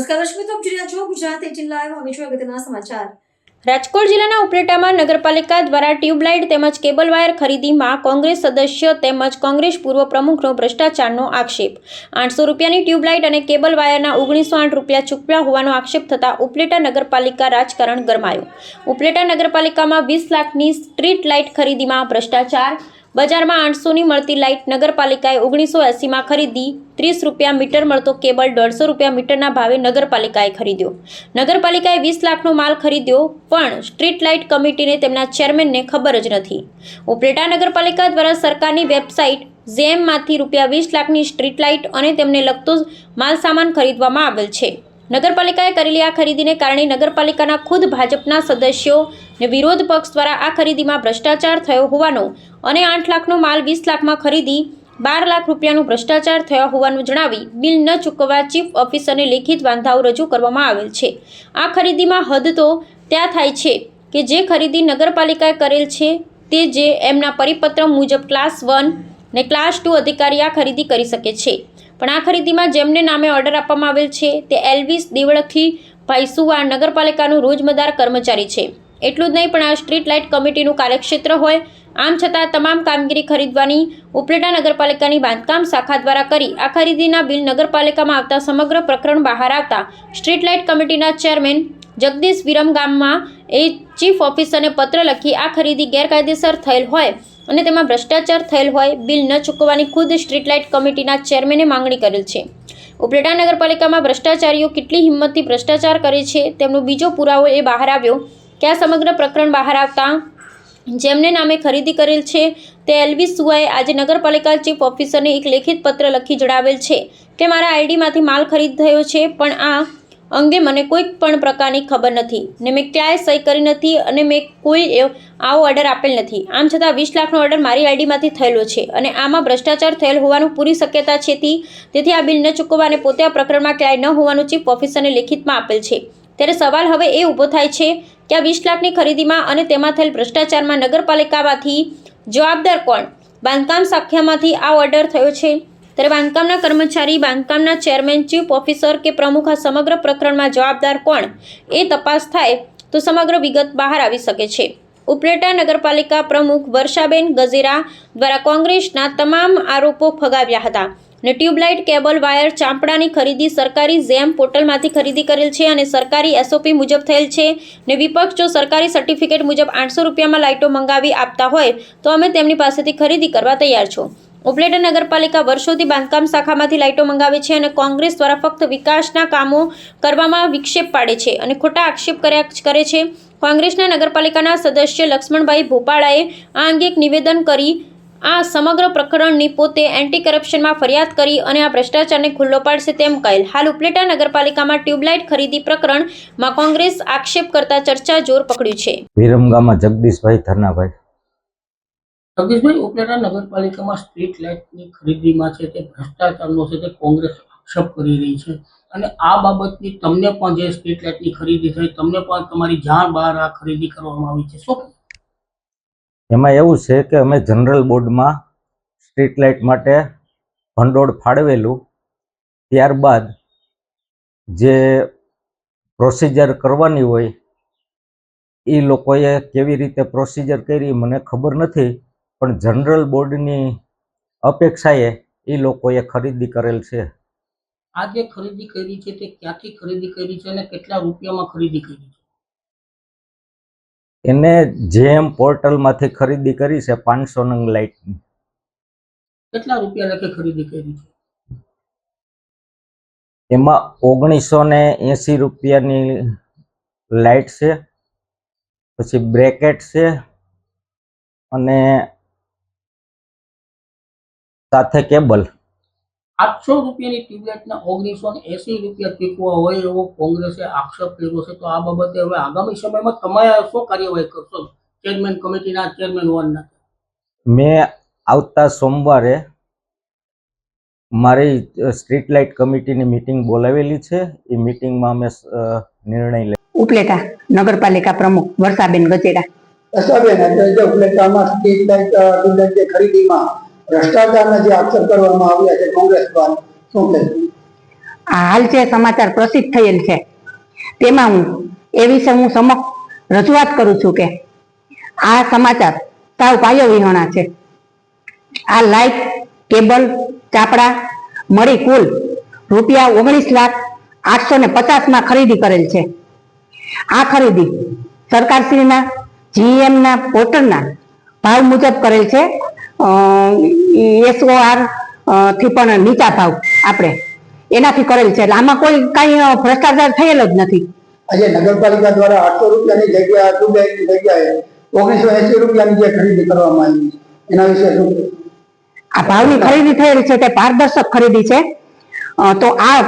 નમસ્કાર દર્શક તો આપ છો ગુજરાત એટીન લાઈવ હવે જોઈએ અગત્યના સમાચાર. રાજકોટ જિલ્લાના ઉપલેટામાં નગરપાલિકા દ્વારા ટ્યુબલાઇટ તેમજ કેબલ વાયર ખરીદીમાં કોંગ્રેસ સદસ્ય તેમજ કોંગ્રેસ પૂર્વ પ્રમુખનો ભ્રષ્ટાચારનો આક્ષેપ. આઠસો રૂપિયાની ટ્યુબલાઇટ અને કેબલ વાયરના ઓગણીસો આઠ રૂપિયા ચૂકવ્યા હોવાનો આક્ષેપ થતાં ઉપલેટા નગરપાલિકા રાજકારણ ગરમાયું. ઉપલેટા નગરપાલિકામાં વીસ લાખની સ્ટ્રીટ લાઇટ ખરીદીમાં ભ્રષ્ટાચાર બજારમાં આઠસોની મળતી લાઇટ નગરપાલિકાએ ઓગણીસો એંસીમાં ખરીદી. ત્રીસ રૂપિયા મીટર મળતો કેબલ દોઢસો રૂપિયા મીટરના ભાવે નગરપાલિકાએ ખરીદ્યો. નગરપાલિકાએ વીસ લાખનો માલ ખરીદ્યો, પણ સ્ટ્રીટ લાઇટ કમિટીને તેમના ચેરમેનને ખબર જ નથી. ઉપલેટા નગરપાલિકા દ્વારા સરકારની વેબસાઇટ ઝેમમાંથી રૂપિયા વીસ લાખની સ્ટ્રીટ લાઇટ અને તેમને લગતો માલ સામાન ખરીદવામાં આવેલ છે. નગરપાલિકાએ કરેલી આ ખરીદીને કારણે નગરપાલિકાના ખુદ ભાજપના સદસ્યો ને વિરોધ પક્ષ દ્વારા આ ખરીદીમાં ભ્રષ્ટાચાર થયો હોવાનો અને આઠ લાખનો માલ વીસ લાખમાં ખરીદી બાર લાખ રૂપિયાનું ભ્રષ્ટાચાર થયા હોવાનું જણાવી બિલ ન ચૂકવવા ચીફ ઓફિસરને લેખિત વાંધાઓ રજૂ કરવામાં આવેલ છે. આ ખરીદીમાં હદ તો ત્યાં થાય છે કે જે ખરીદી નગરપાલિકાએ કરેલ છે તે જે એમના પરિપત્ર મુજબ ક્લાસ વન ને ક્લાસ ટુ અધિકારી આ ખરીદી કરી શકે છે. પણ આ ખરીદીમાં જેમને નામે ઓર્ડર આપવામાં આવેલ છે, તે એલ્વિસ દેવળખી ભાઈસુવા નગરપાલિકાનું રોજમદાર કર્મચારી છે. એટલું જ નહીં, પણ આ સ્ટ્રીટ લાઇટ કમિટીનું કાર્યક્ષેત્ર હોય, આમ છતાં તમામ કામગીરી ખરીદવાની ઉપલેટા નગરપાલિકાની બાંધકામ શાખા દ્વારા કરી, આ ખરીદીના બિલ નગરપાલિકામાં આવતા સમગ્ર પ્રકરણ બહાર આવતા સ્ટ્રીટ લાઇટ કમિટીના ચેરમેન જગદીશ વિરમ ગામમાં એ ચીફ ઓફિસરને પત્ર લખી આ ખરીદી ગેરકાયદેસર થયેલ હોય. અને તેમાં ભ્રષ્ટાચાર થયેલ હોય, બિલ ન ચૂકવવાની ખુદ સ્ટ્રીટ લાઇટ કમિટીના ચેરમેને માંગણી કરેલ છે. ઉપલેટા નગરપાલિકામાં ભ્રષ્ટાચારીઓ કેટલી હિંમતથી ભ્રષ્ટાચાર કરે છે, તેમનો બીજો પુરાવો એ બહાર આવ્યો કે આ સમગ્ર પ્રકરણ બહાર આવતા જેમને નામે ખરીદી કરેલ છે, તે એલવી સુઆએ આજે નગરપાલિકા ચીફ ઓફિસરને એક લેખિત પત્ર લખી જણાવેલ છે કે, મારા આઈડીમાંથી માલ ખરીદ થયો છે, પણ આ અંગે મને કોઈ પણ પ્રકારની ખબર નથી. ને મેં ક્યાંય સહી કરી નથી અને મેં કોઈ આવો ઓર્ડર આપેલ નથી. આમ છતાં વીસ લાખનો ઓર્ડર મારી આઈડીમાંથી થયેલો છે અને આમાં ભ્રષ્ટાચાર થયેલ હોવાનું પૂરી શક્યતા છે તેથી આ બિલ ન ચૂકવવા અને પોતે આ પ્રકરણમાં ક્યાંય ન હોવાનું ચીફ ઓફિસરને લેખિતમાં આપેલ છે. ત્યારે સવાલ હવે એ ઊભો થાય છે કે આ વીસ લાખની ખરીદીમાં અને તેમાં થયેલ ભ્રષ્ટાચારમાં નગરપાલિકામાંથી જવાબદાર કોણ? બાંધકામ શાખામાંથી આ ઓર્ડર થયો છે? ત્યારે બાંધકામના કર્મચારી, બાંધકામના ચેરમેન, ચીફ ઓફિસર કે પ્રમુખ આ સમગ્ર પ્રકરણમાં જવાબદાર કોણ એ તપાસ થાય તો સમગ્ર વિગત બહાર આવી શકે છે. ઉપલેટા નગરપાલિકા પ્રમુખ વર્ષાબેન ગઝેરા દ્વારા કોંગ્રેસના તમામ આરોપો ફગાવ્યા હતા ને ટ્યુબલાઇટ, કેબલ, વાયર ચાંપડાની ખરીદી સરકારી ઝેમ પોર્ટલમાંથી ખરીદી કરેલ છે અને સરકારી એસઓપી મુજબ થયેલ છે ને વિપક્ષ જો સરકારી સર્ટિફિકેટ મુજબ આઠસો રૂપિયામાં લાઇટો મંગાવી આપતા હોય તો અમે તેમની પાસેથી ખરીદી કરવા તૈયાર છો. ઉપલેટા નગરપાલિકા વર્ષોથી બાંધકામ શાખામાંથી લાઇટો મંગાવે છે અને કોંગ્રેસ દ્વારા ફક્ત વિકાસના કામો કરવામાં વિક્ષેપ પાડે છે અને ખોટા આક્ષેપ કર્યા કરે છે. કોંગ્રેસના નગરપાલિકાના સદસ્ય લક્ષ્મણભાઈ ભોપાળાએ આ અંગે એક નિવેદન કરી, આ સમગ્ર પ્રકરણની પોતે એન્ટી કરપ્શનમાં ફરિયાદ કરી અને આ ભ્રષ્ટાચારને ખુલ્લો પાડશે તેમ કહેલ. હાલ ઉપલેટા નગરપાલિકામાં ટ્યુબલાઇટ ખરીદી પ્રકરણમાં કોંગ્રેસ આક્ષેપ કરતા ચર્ચા જોર પકડ્યું છે. વિરમગામાં જગદીશભાઈ ધરનાભાઈ. જગદીશભાઈ ઉપલેટા નગરપાલિકામાં સ્ટ્રીટ લાઇટની ખરીદીમાં છે તે ભ્રષ્ટાચારનો છે તે કોંગ્રેસ આક્ષેપ કરી રહી છે. અને આ બાબતની તમને પણ જે સ્ટ્રીટ લાઇટની ખરીદી થઈ તમને પણ તમારી જાણ બહાર આ ખરીદી કરવામાં આવી છે. શું એમાં એવું છે કે અમે જનરલ બોર્ડમાં સ્ટ્રીટ લાઇટ માટે ભંડોળ ફાળવેલું ત્યારબાદ જે પ્રોસિજર કરવાની હોય એ લોકોએ કેવી રીતે પ્રોસિજર કરી મને ખબર નથી. પણ જનરલ બોર્ડની અપેક્ષાએ એ લોકોએ ખરીદી કરેલ છે. આ જે ખરીદી કરી છે તે ક્યાંથી ખરીદી કરી છે અને કેટલા રૂપિયામાં ખરીદી કરી છે? એને જેમ પોર્ટલમાંથી ખરીદી કરી છે પાંચસો નંગ લાઇટની. કેટલા રૂપિયા લખે ખરીદી કરી છે? એમાં ઓગણીસો ને એંસી રૂપિયાની લાઇટ છે પછી બ્રેકેટ છે અને સાથે કેબલ. આઠસો રૂપિયાની ટ્યુબલાઇટના ઓગણીસો ને એસી રૂપિયા ચૂકવા હોય એવો કોંગ્રેસે આક્ષેપ કર્યો છે. તો આ બાબતે હવે આગામી સમયમાં તમે શું કાર્યવાહી કરશો? ચેરમેન કમિટીના ચેરમેન હોવાના મેં આવતા સોમવારે મારી સ્ટ્રીટ લાઇટ કમિટીની મીટિંગ બોલાવેલી છે. એ મીટિંગમાં અમે નિર્ણય લઈ ઉપલેટા નગરપાલિકા પ્રમુખ વર્ષાબેન ગજેરા વર્ષાબેન ઉપલેટામાં સ્ટ્રીટ લાઇટ ખરીદીમાં ભ્રષ્ટાચારના જે આક્ષેપ કરવામાં આવ્યા છે કોંગ્રેસ દ્વારા, શું કહેવું આ હાલ જે સમાચાર પ્રસિદ્ધ થયેલ છે, તેમાં હું એ વિશે હું સમક્ષ રજૂઆત કરું છું કે આ સમાચાર સાવ પાયો વિહોણા છે. આ લાઇટ કેબલ, ચાપડા, મળી કુલ રૂપિયા ઓગણીસ લાખ આઠસો ને પચાસમાં ખરીદી કરેલ છે. આ ખરીદી સરકારશ્રીના જીએમના પોર્ટલના ભાવ મુજબ કરેલ છે. એસઓઆરથી પણ નીચા ભાવ આપણે. એનાથી કરેલ છે. એટલે આમાં કોઈ કઈ ભ્રષ્ટાચાર થયેલો જ નથી. આજે નગરપાલિકા દ્વારા આઠસો રૂપિયાની જગ્યા ટ્યુબલાઇટની જગ્યાએ ઓગણીસો એસી રૂપિયાની જે ખરીદી કરવામાં આવી છે. એના વિશે શું આ ભાવની ખરીદી થયેલી છે તે પારદર્શક ખરીદી છે. તો આ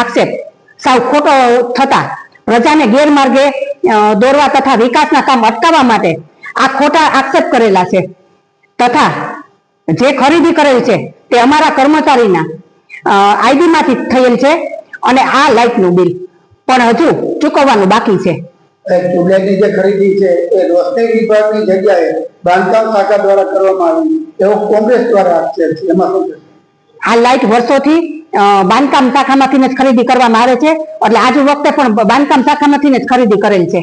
આક્ષેપ સાવ ખોટો થતા પ્રજાને ગેરમાર્ગે દોરવા તથા વિકાસના કામ અટકાવવા માટે આ ખોટા આક્ષેપ કરેલા છે. તથા જે ખરીદી કરેલ છે તે અમારા કર્મચારીના આઈડીમાંથી થયેલ છે અને આ લાઇટનું બિલ પણ હજુ ચૂકવવાનું બાકી છે. ટ્યુબલાઇટની જે ખરીદી છે એ રોશની વિભાગની જગ્યાએ બાંધકામ શાખા દ્વારા કરવામાં આવી એવો કોંગ્રેસ દ્વારા આક્ષેપ છે. એમાં આ લાઇટ વર્ષોથી બાંધકામ શાખામાંથી જ ખરીદી કરવામાં આવે છે. એટલે આજ વખતે પણ બાંધકામ શાખામાંથી જ ખરીદી કરેલ છે.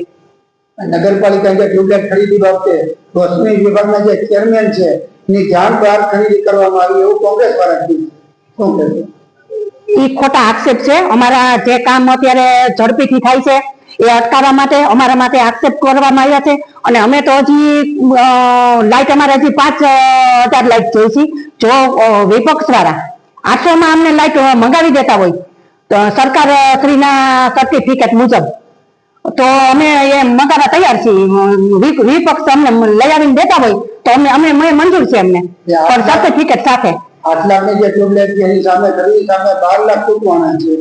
નગરપાલિકા જે ટ્યુબલાઇટ ખરીદી બાબતે રોશની વિભાગના જે ચેરમેન છે, એની જાણ બહાર ખરીદી કરવામાં આવી એવું કોંગ્રેસ દ્વારા કીધું. એ ખોટા આક્ષેપ છે. અમારા જે કામ અત્યારે ઝડપીથી થાય છે, એ અટકાવવા માટે અમારા માટે આક્ષેપ કરવામાં આવ્યા છે. અને અમે તો હજી લાઇટ અમારે હજી પાંચ હજાર લાઇટ જોઈશી જો વિપક્ષ વાળા આઠસોમાં અમને લાઇટ મંગાવી દેતા હોય, તો સરકાર શ્રીના સર્ટિફિકેટ મુજબ તો અમે એ મંગાવવા તૈયાર છીએ. વિપક્ષ અમને લઈ આવીને દેતા હોય તો અમે અમે મંજૂર છે અમને પણ સર્ટિફિકેટ સાથે. આઠ લાખની જે ટ્યુબલાઇટ છે એની સામે કરવી સામે બાર લાખ ચૂકવાના છે.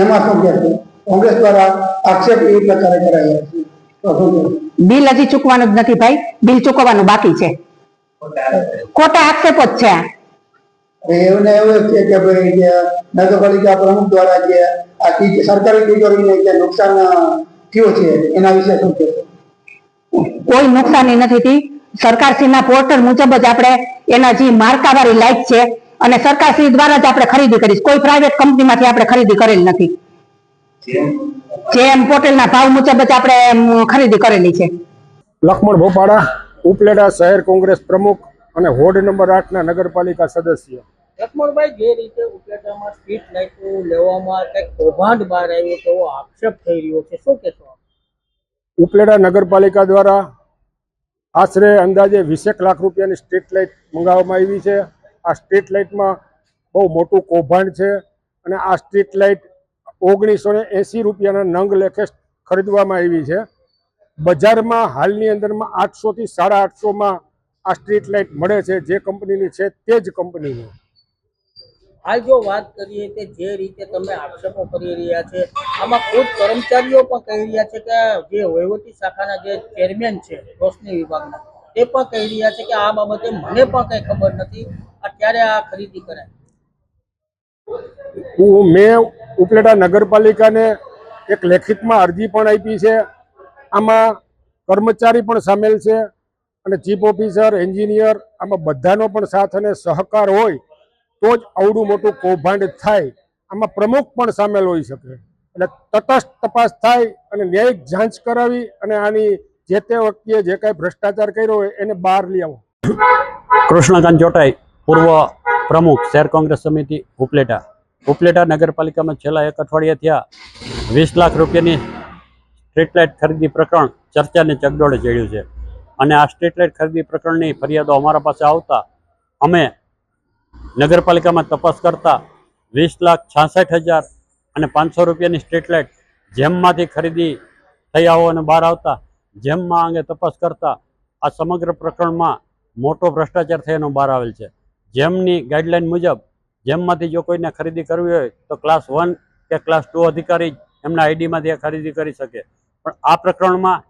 એમાં શું કહેશો કોંગ્રેસ દ્વારા આક્ષેપ એ પ્રકારે કરાયો છે? બિલ હજી ચૂકવાનું જ નથી ભાઈ. બિલ ચૂકવવાનું બાકી છે. ખોટા આક્ષેપો જ છે. આ. એવું છે કે ભાઈ નગરપાલિકા પ્રમુખ દ્વારા જે આ સરકારી તિજોરીને જે નુકસાન થયું છે એના વિશે શું કહેશો કોઈ નુકસાની નથી થઈ સરકારશ્રીના પોર્ટલ મુજબ જ આપણે એના જે માર્કાવાળી લાઇટ છે અને સરકારશ્રી દ્વારા જ આપણે ખરીદી કરી કોઈ પ્રાઇવેટ કંપનીમાંથી આપણે ખરીદી કરેલ નથી. જેમ? પોર્ટલના ભાવ મુજબ જ આપણે ખરીદી કરેલી છે. લખમણ ભોપાળા ઉપલેટા શહેર કોંગ્રેસ પ્રમુખ અને વોર્ડ નંબર આઠના નગરપાલિકા સદસ્ય. લખમણભાઈ જે રીતે ઉપલેટામાં સ્ટ્રીટ લાઇટો લેવામાં કંઈક કૌભાંડ બહાર આવ્યો તેવો આક્ષેપ થઈ રહ્યો છે શું કહેશો? ઉપલેટા નગરપાલિકા દ્વારા આશરે અંદાજે વીસેક લાખ રૂપિયાની સ્ટ્રીટ લાઇટ મંગાવવામાં આવી છે. આ સ્ટ્રીટ લાઇટમાં બહુ મોટું કૌભાંડ છે અને આ સ્ટ્રીટ લાઇટ ઓગણીસો ને એંસી રૂપિયાના નંગ લેખે ખરીદવામાં આવી છે. બજારમાં હાલની અંદરમાં આઠસોથી સાડા આઠસોમાં આ સ્ટ્રીટ લાઇટ મળે છે. જે કંપનીની છે તે જ કંપનીની. હાલ જો વાત કરીએ કે જે રીતે તમે આક્ષેપો કરી રહ્યા છે, આમાં ખુદ કર્મચારીઓ પણ કહી રહ્યા છે કે જે વહીવટી શાખાના જે ચેરમેન છે, રોશની વિભાગના, તે પણ કહી રહ્યા છે કે આ બાબતે મને પણ કઈ ખબર નથી. અત્યારે આ ખરીદી કરાય. હું મેં ઉપલેટા નગરપાલિકાને એક લેખિતમાં અરજી પણ આપી છે. આમાં કર્મચારી પણ સામેલ છે અને ચીફ ઓફિસર, એન્જિનિયર, આમાં બધાનો પણ સાથ અને સહકાર હોય તો જ આવડું મોટું કૌભાંડ થાય. આમાં પ્રમુખ પણ સામેલ હોઈ શકે. એટલે તટસ્થ તપાસ થાય અને ન્યાયિક જાંચ કરાવી અને આની જે તે વ્યક્તિએ જે કાંઈ ભ્રષ્ટાચાર કર્યો હોય એને બહાર લઈ આવો. કૃષ્ણકાંત ચોટાઈ, પૂર્વ પ્રમુખ, શહેર કોંગ્રેસ સમિતિ, ઉપલેટા. ઉપલેટા નગરપાલિકામાં છેલ્લા એક અઠવાડિયા થયા વીસ લાખ રૂપિયાની સ્ટ્રીટ લાઇટ ખરીદી પ્રકરણ ચર્ચાને ચગડોળે ચડ્યું છે. અને આ સ્ટ્રીટ લાઇટ ખરીદી પ્રકરણની ફરિયાદો અમારા પાસે આવતા અમે નગરપાલિકામાં તપાસ કરતા વીસ લાખ છાસઠ હજાર અને પાંચસો રૂપિયાની સ્ટ્રીટ લાઇટ જેમમાંથી ખરીદી થઈ હોવાને બહાર આવતા જેમમાં અંગે તપાસ કરતા આ સમગ્ર પ્રકરણમાં મોટો ભ્રષ્ટાચાર થયાનો બહાર આવેલ છે. જેમની ગાઈડલાઇન મુજબ જેમમાંથી જો કોઈને ખરીદી કરવી હોય તો ક્લાસ વન કે ક્લાસ ટુ અધિકારી એમના આઈડીમાંથી આ ખરીદી કરી શકે. પણ આ પ્રકરણમાં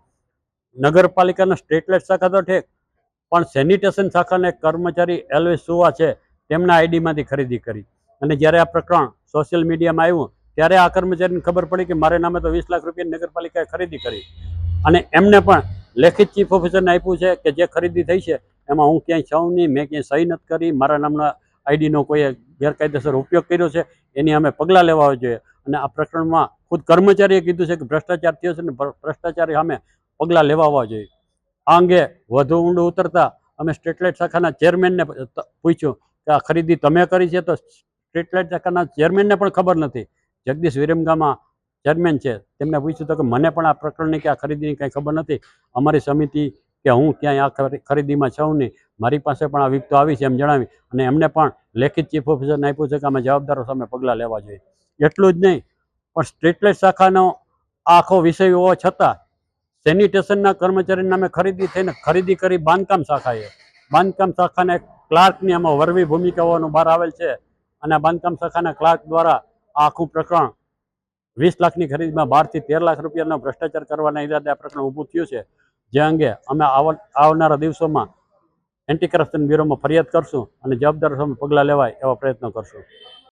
નગરપાલિકાના સ્ટ્રીટ લાઇટ શાખા તો ઠીક પણ સેનિટેશન શાખાના એક કર્મચારી એલવી સુવા છે. તેમના આઈડીમાંથી ખરીદી કરી. અને જ્યારે આ પ્રકરણ સોશિયલ મીડિયામાં આવ્યું, ત્યારે આ કર્મચારીને ખબર પડી કે મારે નામે તો વીસ લાખ રૂપિયા નગરપાલિકાએ ખરીદી કરી. અને એમને પણ લેખિત ચીફ ઓફિસરને આપ્યું છે કે જે ખરીદી થઈ છે, એમાં હું ક્યાંય છું નહીં, મેં ક્યાંય સહી નથી કરી, મારા નામના આઈડીનો કોઈએ ગેરકાયદેસર ઉપયોગ કર્યો છે, એની અમે પગલાં લેવા જોઈએ. અને આ પ્રકરણમાં ખુદ કર્મચારીએ કીધું છે કે ભ્રષ્ટાચાર થયો છે ને ભ્રષ્ટાચારી સામે પગલાં લેવા જોઈએ. આ અંગે વધુ ઊંડું ઉતરતા અમે સ્ટેટલાઇટ શાખાના ચેરમેનને પૂછ્યું. કે આ ખરીદી તમે કરી છે તો સ્ટ્રીટ લાઇટ શાખાના ચેરમેનને પણ ખબર નથી. જગદીશ વિરમગામાં ચેરમેન છે. તેમને પૂછ્યું તો કે મને પણ આ પ્રકરણની કે આ ખરીદીની કંઈ ખબર નથી. અમારી સમિતિ કે હું ક્યાંય આ ખરી- ખરીદીમાં છું નહીં. મારી પાસે પણ આ વિગતો આવી છે એમ જણાવી અને એમને પણ લેખિત ચીફ ઓફિસરને આપ્યું છે કે અમે જવાબદારો સામે પગલાં લેવા જોઈએ. એટલું જ નહીં, પણ સ્ટ્રીટ લાઇટ શાખાનો આખો વિષય હોવા છતાં સેનિટેશનના કર્મચારી નામે ખરીદી થઈને ખરીદી કરી બાંધકામ શાખાએ બાંધકામ શાખાને ક્લાર્કની આમાં વરવી ભૂમિકા હોવાનું બહાર આવેલ છે અને બાંધકામ શાખાના ક્લાર્ક દ્વારા આખું પ્રકરણ વીસ લાખની ખરીદમાં બારથી તેર લાખ રૂપિયાનો ભ્રષ્ટાચાર કરવાના ઈરાદે આ પ્રકરણ ઊભું થયું છે. જે અંગે અમે આવ- આવનારા દિવસોમાં એન્ટી કરપ્શન બ્યુરોમાં ફરિયાદ કરશું અને જવાબદાર સામે પગલાં લેવાય એવા પ્રયત્નો કરશું.